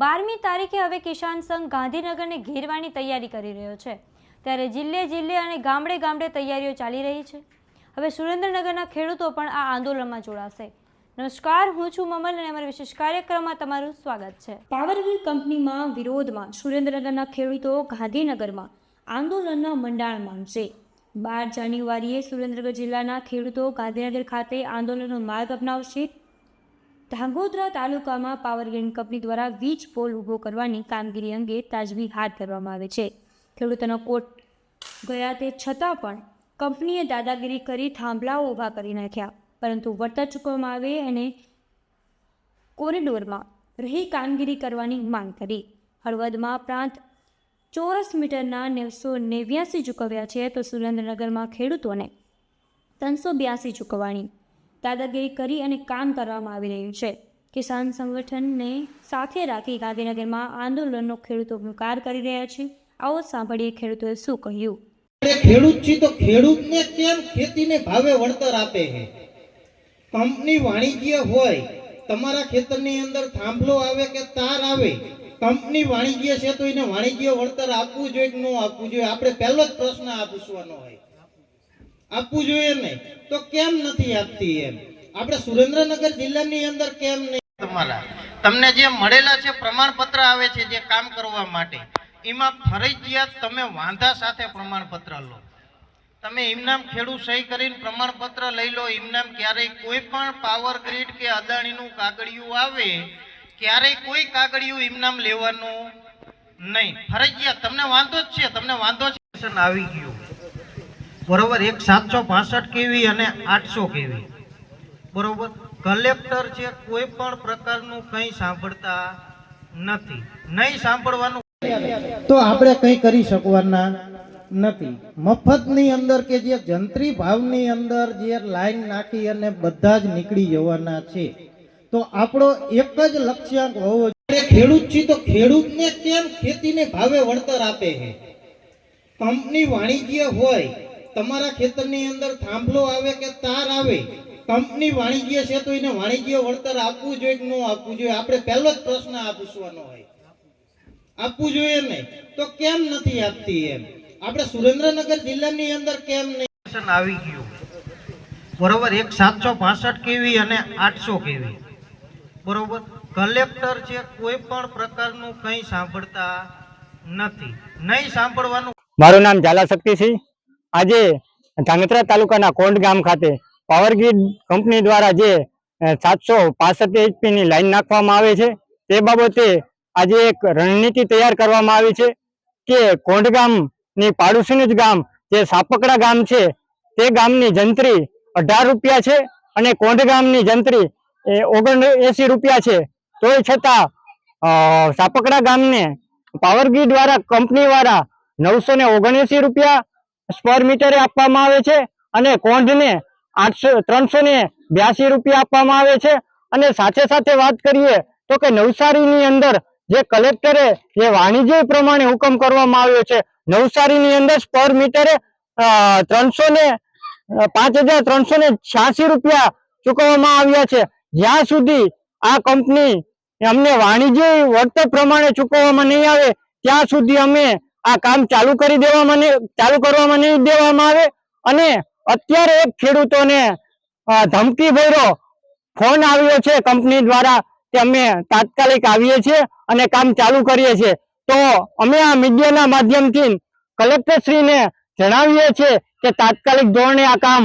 બારમી તારીખે હવે કિસાન સંઘ ગાંધીનગરને ઘેરવાની તૈયારી કરી રહ્યો છે. ત્યારે જિલ્લે જિલ્લે અને ગામડે ગામડે તૈયારીઓ ચાલી રહી છે. હવે સુરેન્દ્રનગરના ખેડૂતો પણ આ આંદોલનમાં જોડાશે. નમસ્કાર, હું છું મમલ અને અમારા વિશેષ કાર્યક્રમમાં તમારું સ્વાગત છે. પાવરવીલ કંપનીમાં વિરોધમાં સુરેન્દ્રનગરના ખેડૂતો ગાંધીનગરમાં આંદોલનના મંડાણ માંગશે બાર જાન્યુઆરીએ સુરેન્દ્રનગર જિલ્લાના ખેડૂતો ગાંધીનગર ખાતે આંદોલનનો માર્ગ અપનાવશે. ધાંગોદ્રા તાલુકામાં પાવર ગ્રીડ કંપની દ્વારા વીજ પોલ ઊભો કરવાની કામગીરી અંગે તાજબી હાથ ધરવામાં આવે છે. ખેડૂતોનો કોટ ગયા તે છતાં પણ કંપનીએ દાદાગીરી કરી થાંભલાઓ ઊભા કરી નાખ્યા. પરંતુ વળતર ચૂકવવામાં આવે અને કોરિડોરમાં રહી કામગીરી કરવાની માંગ કરી. હળવદમાં પ્રાંત ચોરસ મીટરના નેવસો નેવ્યાસી ચૂકવ્યા છે તો સુરેન્દ્રનગરમાં ખેડૂતોને ત્રણસો બ્યાસી ચૂકવવાની દાદાગીરી કરી અને કામ કરવામાં આવી રહ્યું છે. કિસાન સંગઠનને સાથે રાખી ગાંધીનગરમાં આંદોલનનો ખેડૂતો પુકાર કરી રહ્યા છે. આવો સાંભળીએ ખેડૂતોએ શું કહ્યું. ખેડૂત છે તો ખેડૂતને કેમ ખેતીને ભાવે વળતર આપે છે? કંપની વાણિજ્ય હોય, તમારા ખેતરની અંદર થાંભલો આવે કે તાર આવે, કંપની વાણિજ્ય છે તો એને વાણિજ્ય વળતર આપવું જોઈએ કે ન આપવું જોઈએ? આપણે પહેલો જ પ્રશ્ન આ પૂછવાનો હોય. આપવું જોઈએ ને તો કેમ નથી આપતી એમ? આપણે સુરેન્દ્રનગર જિલ્લાની અંદર કેમ નહીં? તમારા. તમને જે મળેલા છે પ્રમાણપત્ર આવે છે જે કામ કરવા માટે, એમાં ફરજિયાત તમે વાંધા સાથે પ્રમાણપત્ર લો. તમે ઇમનામ ખેડૂત સહી કરીને પ્રમાણપત્ર લઈ લો ઇમનામ ક્યારેય કોઈ પણ પાવર ગ્રીડ કે અદાણીનું કાગળિયું આવે, ક્યારેય કોઈ કાગળિયું ઇમનામ લેવાનું નહીં. ફરજિયાત. તમને વાંધો જ છે, તમને વાંધો છે આવી ગયું. બરોબર એક સાતસો પાસઠ કેવી અને આઠસો કેવી? બરોબર કલેક્ટર છે કોઈ પણ પ્રકારનું કંઈ સાંભળતા નથી. નહીં સાંભળવાનું તો આપણે કંઈ કરી શકવાના નથી. મફતની અંદર કે જે જંત્રી ભાવની અંદર જે લાઈન નાખી અને બધા જ નીકળી જવાના છે. તો આપણો એક જ લક્ષ્યાંક હોવો જોઈએ. ખેડૂત છીએ તો ખેડૂતને કેમ ખેતીને ભાવે વળતર આપે છે? કંપની વાણિજ્ય હોય તમારા ખેતરની અંદર થાંભલો આવે કે તાર આવે કંપની વાણિજ્ય છે તો એને વાણિજ્ય વળતર આપવું જોઈએ કે ન આપવું જોઈએ? આપણે પહેલો જ પ્રશ્ન આ પૂછવાનો હોય. આપવું જોઈએ ને? તો કેમ નથી આપતી એમ? આપણે સુરેન્દ્રનગર જિલ્લાની અંદર કેમ નહીં? આવી ગયું. બરોબર એક સાતસો પાસઠ કેવી અને આઠસો કેવી? બરોબર કલેક્ટર છે કોઈ પણ પ્રકારનું કંઈ સાંભળતા નથી. નહીં સાંભળવાનું મારું નામ ઝાલા શક્તિસિંહ. આજે ધાંગધ્રા તાલુકાના કોંડ ગામ ખાતે પાવર ગ્રીડ કંપની દ્વારા જે સાતસો પાસઠ એચપી ની લાઈન નાખવામાં આવે છે, તે બાબતે આજે એક રણનીતિ તૈયાર કરવામાં આવી છે કે કોંડ ગામની પાડોશીનું જ ગામ, જે સાપકડા ગામ છે, તે ગામની જંત્રી અઢાર રૂપિયા છે અને કોંડ ગામની જંત્રી એ ઓગણ એસી રૂપિયા છે. તોય છતાં સાપકડા ગામને પાવરગ્રીડ દ્વારા કંપની દ્વારા નવસો ને ઓગણએસી રૂપિયા સ્ક્વેર મીટરે આપવામાં આવે છે અને કોંઢને આઠસો ત્રણસો ને બ્યાસી રૂપિયા આપવામાં આવે છે. અને સાથે સાથે વાત કરીએ તો કે નવસારીની અંદર જે કલેક્ટરે જે વાણિજ્ય પ્રમાણે હુકમ કરવામાં આવ્યો છે, નવસારીની અંદર સ્ક્વેર મીટરે ત્રણસો ને પાંચ હજાર ત્રણસો ને રૂપિયા ચૂકવવામાં આવ્યા છે. જ્યાં સુધી આ કંપની અમને વાણિજ્ય વળતર પ્રમાણે ચૂકવવામાં નહીં આવે, ત્યાં સુધી અમે આ કામ ચાલુ કરી દેવામાં ચાલુ કરવામાં નહીં દેવામાં આવે અને અત્યારે એક ખેડૂતોને ધમકી ભર્યો. ફોન આવ્યો છે કંપની દ્વારા કે અમે તાત્કાલિક આવીએ છીએ અને કામ ચાલુ કરીએ છીએ. તો અમે આ મીડિયાના માધ્યમથી કલેક્ટરશ્રીને જણાવીએ છીએ કે તાત્કાલિક ધોરણે આ કામ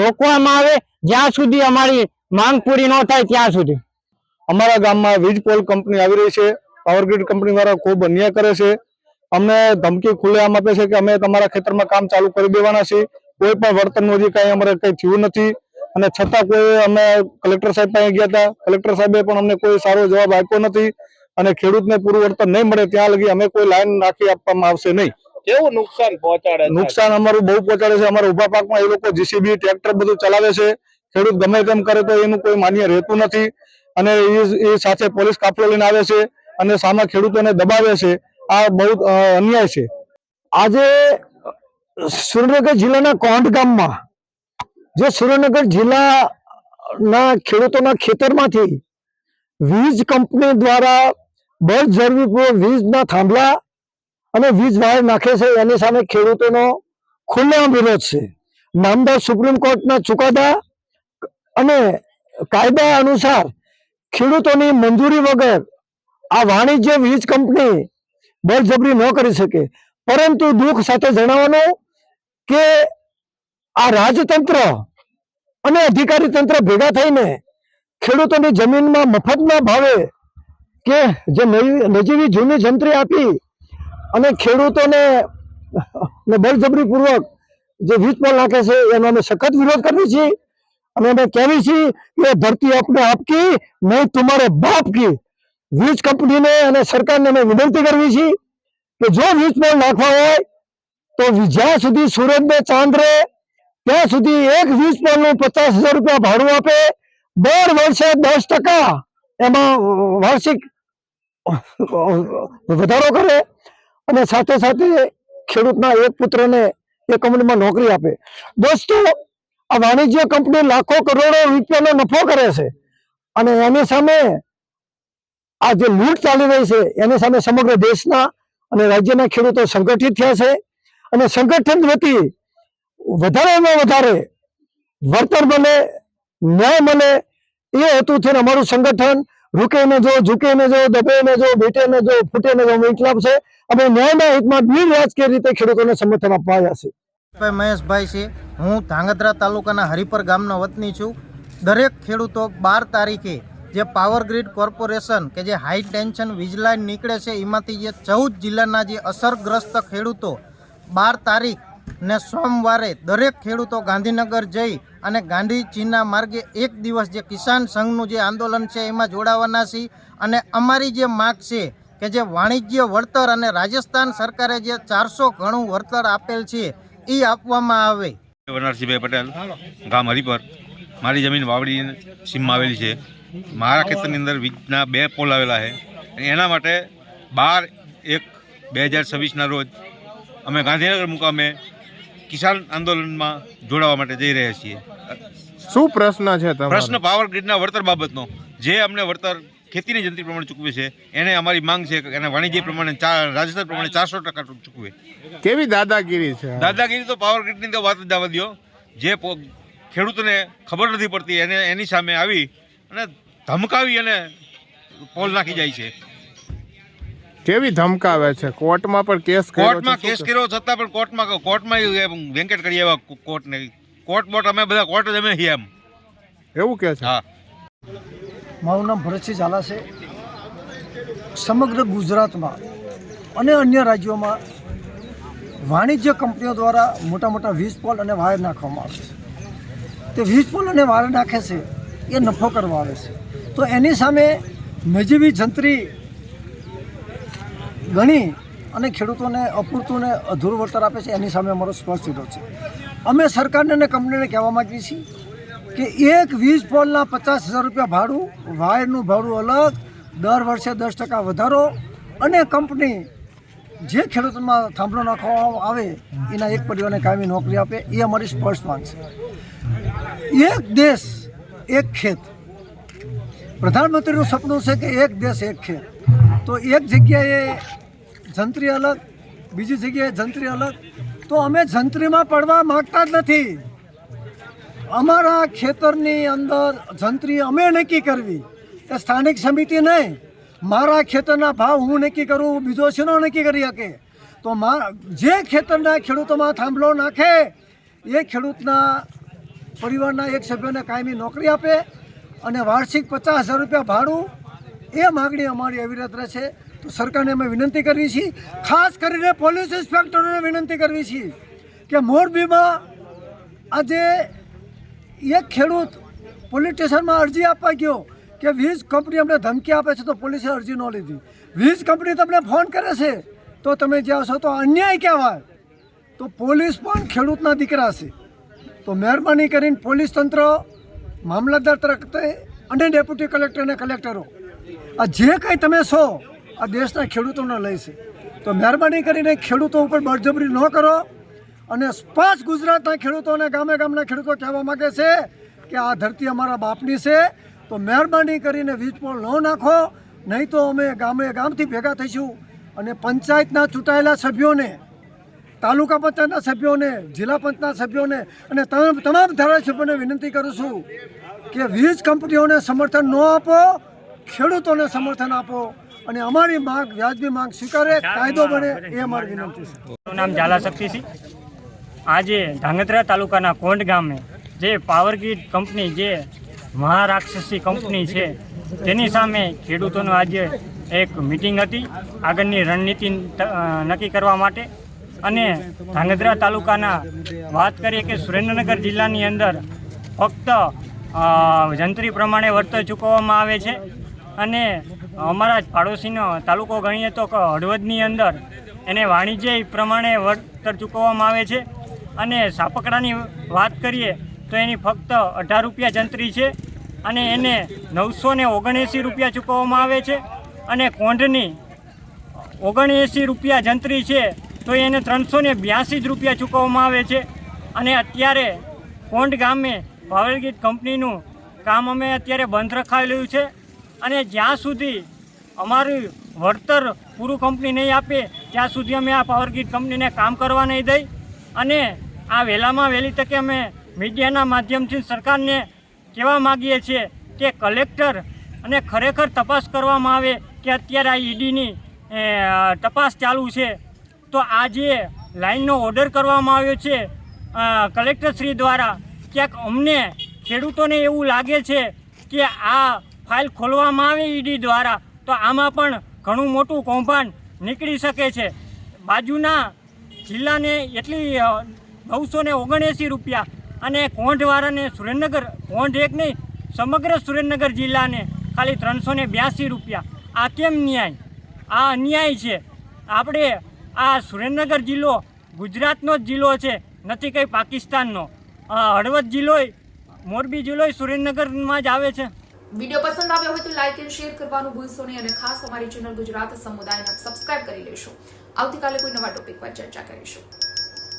રોકવામાં આવે. જ્યાં સુધી અમારી માંગ પૂરી ન થાય ત્યાં સુધી. અમારા ગામમાં વીજ પોલ કંપની આવી રહી છે. પાવર ગ્રીડ કંપની દ્વારા ખૂબ અન્યાય કરે છે. અમને ધમકી ખુલ્લેઆમ આપે છે કે અમે તમારા ખેતરમાં કામ ચાલુ કરી દેવાના છીએ. કોઈ પણ વર્તનનું હજી કાંઈ અમારે કંઈ થયું નથી. અને છતાં કોઈ અમે કલેક્ટર સાહેબ પાસે ગયા હતા. કલેક્ટર સાહેબે પણ અમને કોઈ સારો જવાબ આપ્યો નથી. અને ખેડૂતને પૂરું વળતર નહીં મળે ત્યાં લગી અમે કોઈ લાઈન નાખી આપવામાં આવશે નહીં. કેવું નુકસાન પહોંચાડે નુકસાન અમારું બહુ પહોંચાડે છે. અમારા ઊભા પાકમાં એ લોકો જીસીબી ટ્રેક્ટર બધું ચલાવે છે. ખેડૂત ગમે તેમ કરે તો એનું કોઈ માન્ય રહેતું નથી. અને એ- એ સાથે પોલીસ કાફલો લઈને આવે છે અને સામા ખેડૂતોને દબાવે છે. આ બહુ અન્યાય છે. આજે સુરેન્દ્રનગર જિલ્લાના કોંઢ ગામમાં, જે સુરેન્દ્રનગર જિલ્લાના ખેડૂતોના ખેતરમાંથી વીજ કંપની દ્વારા બળજબરીપૂર્વક વીજના થાંભલા અને વીજ વાયર નાખે છે, એની સામે ખેડૂતોનો ખુલ્લેઆમ વિરોધ છે. નામદાર સુપ્રીમ કોર્ટના ચુકાદા અને કાયદા અનુસાર ખેડૂતોની મંજૂરી વગર આ વાણિજ્ય વીજ કંપની બળજબરી ન કરી શકે. પરંતુ દુઃખ સાથે જણાવવાનું કે આ રાજતંત્ર અને અધિકારી તંત્ર ભેગા થઈને ખેડૂતોની જમીનમાં મફતના ભાવે કે જે નજીવી જૂની જંત્રી આપી અને ખેડૂતોને બળજબરીપૂર્વક જે વીજ પર નાખે છે, એનો અમે સખત વિરોધ કરીએ છીએ અને અમે કહેવી છીએ કે ધરતી આપને આપકી, નહીં, તમારે બાપ કી. વીજ કંપનીને અને સરકારને અમે વિનંતી કરવી છીએ કે જો વીજ પોલ નાખવા હોય, તો જ્યાં સુધી સુરતને ચાંદ રહે ત્યાં સુધી એક વીજ પોલનું પચાસ હજાર રૂપિયા ભાડું આપે, દર વર્ષે દસ ટકા એમાં વાર્ષિક વધારો કરે અને સાથે સાથે ખેડૂતના એક પુત્રને એ કંપનીમાં નોકરી આપે. દોસ્તો, આ વાણિજ્ય કંપની લાખો કરોડો રૂપિયાનો નફો કરે છે અને એની સામે આ જે લૂંટ ચાલી રહી છે, એની સામે સમગ્ર દેશના અને રાજ્યના ખેડૂતો સંગઠિત થયા છે. અને સંગઠન વતી વધારેમાં વધારે વળતર બને ન્યાય મળે, એ હેતુથી અમારું સંગઠન રૂકે ને જો ઝૂકે ને જો દબે ને જો બેટે ને જો ફૂટે ને જો ઇન્કલાબ છે. અમે ન્યાયના હિતમાં બિનરાજકીય રીતે ખેડૂતોને સમર્થન આપવા આવ્યા છે ભાઈ મહેશભાઈ છે. હું ધાંગધ્રા તાલુકાના હરિપર ગામનો વતની છું. દરેક ખેડૂતો બાર તારીખે જે પાવર ગ્રીડ કોર્પોરેશન કે જે હાઈ ટેન્શન વીજલાઇન નીકળે છે, એમાંથી જે ચૌદ જિલ્લાના જે અસરગ્રસ્ત ખેડૂતો બાર તારીખ ને સોમવારે દરેક ખેડૂતો ગાંધીનગર જઈ અને ગાંધીજીના માર્ગે એક દિવસ જે કિસાન સંઘનું જે આંદોલન છે, એમાં જોડાવાના છે. અને અમારી જે માગ છે કે જે વાણિજ્ય વળતર અને રાજસ્થાન સરકારે જે ચારસો ઘણું વળતર આપેલ છે એ આપવામાં આવે. વનરસિંહભાઈ પટેલ, ગામ હરિપર. મારી જમીન વાવડી સીમમાં આવેલી છે. મારા ખેતરની અંદર વીજના બે પોલ આવેલા છે. અને એના માટે બાર એક બે હજાર છવ્વીસના રોજ અમે ગાંધીનગર મુકામે કિસાન આંદોલનમાં જોડાવા માટે જઈ રહ્યા છીએ. શું પ્રશ્ન છે પ્રશ્ન પાવર ગ્રીડના વળતર બાબતનો. જે અમને વળતર ખેતીની જંત્રી પ્રમાણે ચૂકવે છે એને અમારી માંગ છે કે એને વાણિજ્ય પ્રમાણે રાજસ્થાન પ્રમાણે ચારસો ટકા ચૂકવે. કેવી દાદાગીરી છે? દાદાગીરી તો પાવર ગ્રીડની તો વાત જ દાવા દો જે ખેડૂતોને ખબર નથી પડતી એને એની સામે આવી અને ધમકાવી અને પોલ નાખી જાય છે. કેવી ધમકાવે છે? કોર્ટમાં પણ કેસ કોર્ટમાં કેસ કર્યો છતાં પણ કોર્ટમાં કોર્ટમાં વેંકટ કરી આવ્યા કોર્ટને. કોર્ટ બોટ અમે બધા કોર્ટ જ અમે છીએ એમ. એવું કે છે? હા. મારું નામ ભરતસિંહ ઝાલા છે. સમગ્ર ગુજરાતમાં અને અન્ય રાજ્યોમાં વાણિજ્ય કંપનીઓ દ્વારા મોટા મોટા વીજ પોલ અને વાયર નાખવામાં આવે છે. તે વીજ પોલ અને વાયર નાખે છે એ નફો કરવા આવે છે. તો એની સામે નજીવી જંત્રી ગણી અને ખેડૂતોને અપૂરતું ને અધૂરું વળતર આપે છે, એની સામે અમારો સ્પષ્ટ વિરોધ છે. અમે સરકારને અને કંપનીને કહેવા માગીએ છીએ કે એક વીજ પોલના પચાસ હજાર રૂપિયા ભાડું, વાયરનું ભાડું અલગ, દર વર્ષે દસ ટકા વધારો અને કંપની જે ખેડૂતોમાં થાંભલો નાખવામાં આવે, એના એક પરિવારને કાયમી નોકરી આપે, એ અમારી સ્પષ્ટ માંગ છે. એક દેશ એક ખેત. પ્રધાનમંત્રીનું સપનું છે કે એક દેશ એક ખેત. તો એક જગ્યાએ જંત્રી અલગ, બીજી જગ્યાએ જંત્રી અલગ. તો અમે જંત્રીમાં પડવા માગતા જ નથી. અમારા ખેતરની અંદર જંત્રી અમે નક્કી કરવી. એ સ્થાનિક સમિતિ નહીં. મારા ખેતરના ભાવ હું નક્કી કરું, બીજો શેનો નક્કી કરી શકે? તો મા, જે ખેતરના ખેડૂતોમાં થાંભલો નાખે, એ ખેડૂતના પરિવારના એક સભ્યને કાયમી નોકરી આપે અને વાર્ષિક પચાસ હજાર રૂપિયા ભાડું એ માગણી અમારી અવિરત રહેશે. તો સરકારને અમે વિનંતી કરવી છીએ, ખાસ કરીને પોલીસ ઇન્સ્પેક્ટરોને વિનંતી કરવી છીએ કે મોરબીમાં આજે એક ખેડૂત પોલીસ સ્ટેશનમાં અરજી આપવા ગયો કે વીજ કંપની અમને ધમકી આપે છે તો પોલીસે અરજી ન લીધી. વીજ કંપની તમને ફોન કરે છે તો તમે જાઓ છો તો અન્યાય કહેવાય. તો પોલીસ પણ ખેડૂતના દીકરા છે. તો મહેરબાની કરીને પોલીસ તંત્ર, મામલતદાર તરફથી અને ડેપ્યુટી કલેક્ટર અને કલેક્ટરો, આ જે કંઈ તમે છો, આ દેશના ખેડૂતોને લઈ છે. તો મહેરબાની કરીને ખેડૂતો ઉપર બળજબરી ન કરો અને સ્પષ્ટ ગુજરાતના ખેડૂતોને ગામે ગામના ખેડૂતો કહેવા માગે છે કે આ ધરતી અમારા બાપની છે. તો મહેરબાની કરીને વીજ પોલ ન નાખો, નહીં તો અમે ગામે ગામથી ભેગા થઈશું અને પંચાયતના ચૂંટાયેલા સભ્યોને તાલુકા પંચાયતના સભ્યોને, જિલ્લા પંચના સભ્યોને અને તમામ ધારાસભ્યોને વિનંતી કરું છું કે વીજ કંપનીઓને સમર્થન ન આપો, ખેડૂતોને સમર્થન આપો અને અમારી માંગ, વ્યાજબી માંગ સ્વીકારે, કાયદો બને એ અમારી વિનંતી છે. નામ ઝાલા શક્તિસિંહ. આજે ધાંગધ્રા તાલુકાના કોંડ ગામે જે પાવર ગ્રીડ કંપની જે મહારાક્ષસી કંપની છે, તેની સામે ખેડૂતોનું આજે એક મિટિંગ હતી. આગળની રણનીતિ નક્કી કરવા માટે અને ધાંગધ્રા તાલુકાના વાત કરીએ કે સુરેન્દ્રનગર જિલ્લાની અંદર ફક્ત જંત્રી પ્રમાણે વળતર ચૂકવવામાં આવે છે. અને અમારા જ પાડોશીનો તાલુકો ગણીએ તો હળવદની અંદર એને વાણિજ્ય પ્રમાણે વળતર ચૂકવવામાં આવે છે. અને સાપકડાની વાત કરીએ તો એની ફક્ત અઢાર રૂપિયા જંત્રી છે અને એને નવસો ને ઓગણએંસી રૂપિયા ચૂકવવામાં આવે છે. અને કોંઢની ઓગણએંસી રૂપિયા જંત્રી છે તો એને ત્રણસો ને બ્યાસી જ રૂપિયા ચૂકવવામાં આવે છે. અને અત્યારે કોંડ ગામે ભાવેલગીત કંપનીનું કામ અમે અત્યારે બંધ રખાવેલું છે. અને જ્યાં સુધી અમારું વળતર પૂરું કંપની નહીં આપે, ત્યાં સુધી અમે આ પાવરગીટ કંપનીને કામ કરવા નહીં દઈ. અને આ વહેલામાં વહેલી તકે અમે મીડિયાના માધ્યમથી સરકારને કહેવા માગીએ છીએ કે કલેક્ટર અને ખરેખર તપાસ કરવામાં આવે કે અત્યારે આ ઈડીની તપાસ ચાલુ છે. તો આ જે લાઇનનો ઓર્ડર કરવામાં આવ્યો છે. કલેક્ટરશ્રી દ્વારા ક્યાંક અમને ખેડૂતોને એવું લાગે છે કે આ ફાઇલ ખોલવામાં આવે ઈડી દ્વારા, તો આમાં પણ ઘણું મોટું કૌભાંડ નીકળી શકે છે. બાજુના જિલ્લાને એટલી નવસો ને ઓગણએંસી રૂપિયા અને કોંઢવાળાને સુરેન્દ્રનગર કોંઢ એક નહીં, સમગ્ર સુરેન્દ્રનગર જિલ્લાને ખાલી ત્રણસો ને બ્યાસી રૂપિયા. આ કેમ ન્યાય? આ અન્યાય છે. આપણે આ સુરેન્દ્રનગર જિલ્લો ગુજરાતનો જ જિલ્લો છે, નથી કંઈ પાકિસ્તાનનો. હળવદ જિલ્લો મોરબી જિલ્લો સુરેન્દ્રનગરમાં જ આવે છે. વીડિયો પસંદ આવ્યો હોય તો લાઇક એન્ડ શેર કરવાનું ભૂલશો નહીં અને ખાસ અમારી ચેનલ ગુજરાત સમુદાયને સબસ્ક્રાઇબ કરી લેશો. આવતીકાલે કોઈ નવા ટોપિક પર ચર્ચા કરીશું.